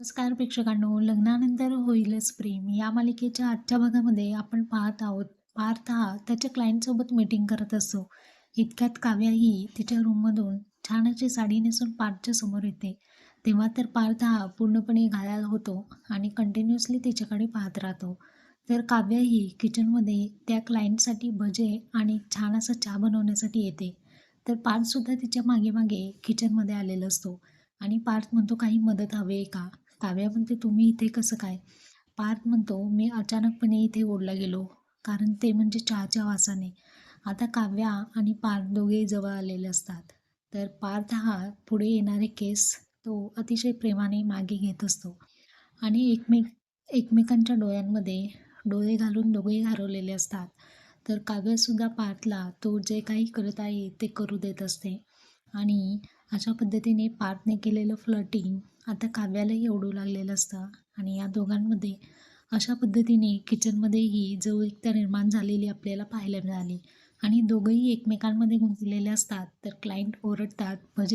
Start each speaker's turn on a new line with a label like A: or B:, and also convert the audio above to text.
A: नमस्कार प्रेक्षकांनो. लग्नानंतर होईलच प्रेम. या मालिकेच्या आजच्या भागामध्ये आपण पाहत आहोत पार्थ हा त्याच्या क्लायंटसोबत मीटिंग करत असतो इतक्यात काव्या ही तिच्या रूममधून छान अशी साडी नेसून पार्थच्या समोर येते. तेव्हा तर पार्थ हा पूर्णपणे घायाळ होतो आणि कंटिन्युअसली तिच्याकडे पाहत राहतो. तर काव्या ही किचनमध्ये त्या क्लायंटसाठी भजे आणि छान असा चहा बनवण्यासाठी येते. तर पार्थसुद्धा तिच्यामागे मागे किचनमध्ये आलेला असतो. आणि पार्थ म्हणतो काही मदत हवे आहे का? काव्या म्हणते तुम्ही इथे कसं काय? पार्थ म्हणतो मी अचानकपणे इथे ओढला गेलो कारण ते म्हणजे चहाच्या वासाने. आता काव्या आणि पार्थ दोघे जवळ आलेले असतात. तर पार्थ हा पुढे येणारे केस तो अतिशय प्रेमाने मागे घेत असतो. आणि एकमेक एकमेकांच्या डोळ्यांमध्ये डोळे घालून दोघेही हरवलेले असतात. तर काव्यसुद्धा पार्थला तो जे काही करत आहे ते करू देत असते. आणि अशा पद्धतीने पार्थने केलेलं फ्लटिंग आता काव्यालाही ओढू लागलेलं असतं. आणि या दोघांमध्ये अशा पद्धतीने किचनमध्येही जवळीकता निर्माण झालेली आपल्याला पाहायला मिळाली. आणि दोघंही एकमेकांमध्ये गुंतलेले असतात तर क्लायंट ओरडतात म्हणजे